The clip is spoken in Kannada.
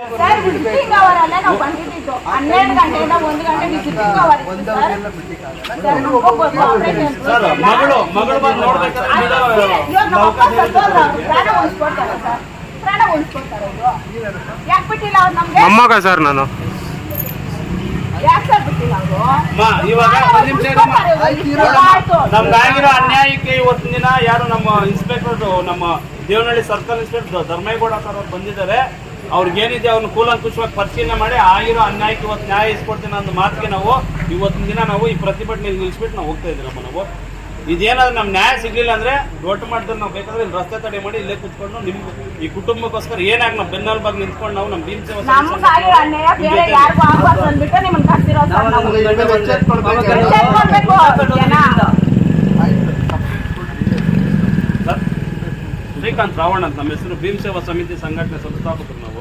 ಸರ್ ವಿಸಿಟಿಂಗ್ ಅವರ್ ಅಲ್ಲೇ ನಾವು ಬಂದಿದ್ದು. ಹನ್ನೆರಡು ಗಂಟೆಯಿಂದ ಒಂದು ಗಂಟೆ ವಿಸಿಟಿಂಗ್ ಅವರ್ ಇತ್ತು ಸರ್. ಸರ್ ನಮ್ಗೂ ಗೊತ್ತು ಆಪರೇಷನ್ ಸರ್ ಮಗಳು ಮಗಳು ಬಂದು ನೋಡ್ಬೇಕಾದ್ರೆ ಇವಾಗ ನಮ್ಮ ಅಪ್ಪ ಸತ್ತೋದ್ರು ಅವ್ರು ಪ್ರಾಣ ಉಳಿಸ್ಕೊಡ್ತಾರೆ ಸರ್. ಪ್ರಾಣ ಉಳಿಸ್ಕೊಡ್ತಾರೆ ಇವರು ಯಾಕೆ ಬಿಟ್ಟಿಲ್ಲ ಅವ್ರು ನಮ್ಗೆ? ಮೊಮ್ಮಗ ಸರ್ ನಾನು. ಯಾಕೆ ಸರ್ ಬಿಟ್ಟಿಲ್ಲ ಅವರು? ಅಮ್ಮ, ಇವಾಗ ಒಂದ್ ನಿಮಿಷ ಇರಮ್ಮ. ಆಯ್ತು ನಮ್ಗಾಗಿರೋ ಅನ್ಯಾಯಕ್ಕೆ ಇವತ್ತಿನ ದಿನ ಯಾರು ನಮ್ಮ ಇನ್ಸ್ಪೆಕ್ಟರ್ ನಮ್ಮ Devanahalli circle inspector Dharmegowda sir ಅವ್ರು ಬಂದಿದ್ದಾರೆ. ಅವ್ರಿಗೇನಿದೆ ಅವ್ರನ್ನ ಕೂಲಂಕುಷವಾಗಿ ಪರಿಶೀಲನೆ ಮಾಡಿ ಆಗಿರೋ ಅನ್ಯಾಯಕ್ಕೆ ಇವತ್ತು ನ್ಯಾಯ ಇಸ್ಕೊಡ್ತೀನಿ ಅನ್ನೋ ಮಾತಿಗೆ ನಾವು ಇವತ್ತಿನ ದಿನ ನಾವು ಈ ಪ್ರತಿಭಟನೆ ನಿಲ್ಲಿಸ್ಬಿಟ್ಟು ನಾವು ಹೋಗ್ತಾ ಇದ್ದೀರಮ್ಮ ನಾವು. ಇದೇನಾದ್ರು ನಮ್ಮ ನ್ಯಾಯ ಸಿಗ್ಲಿಲ್ಲ ಅಂದ್ರೆ ದೊಡ್ಡ ಮಟ್ಟದಲ್ಲಿ ನಾವು ಬೇಕಾದ್ರೆ ಇಲ್ಲಿ ರಸ್ತೆ ತಡೆ ಮಾಡಿ ಇಲ್ಲೇ ಕುತ್ಕೊಂಡು ನಿಮ್ ಈ ಕುಟುಂಬಕ್ಕೋಸ್ಕರ ಏನಾಗಿ ನಾವು ಬೆನ್ನೆಲುಬಾಗಿ ನಿಂತ್ಕೊಂಡು ನಾವು ನಮ್ಮ ಭೀಮ್ ಸೇವಾ ಶ್ರೀಕಾಂತ್ ರಾವಣ್ ಅಂತ ನಮ್ಮ ಹೆಸರು ಭೀಮ್ ಸೇವಾ ಸಮಿತಿ ಸಂಘಟನೆ ಸಂಸ್ಥಾಪಕರು ನಾವು.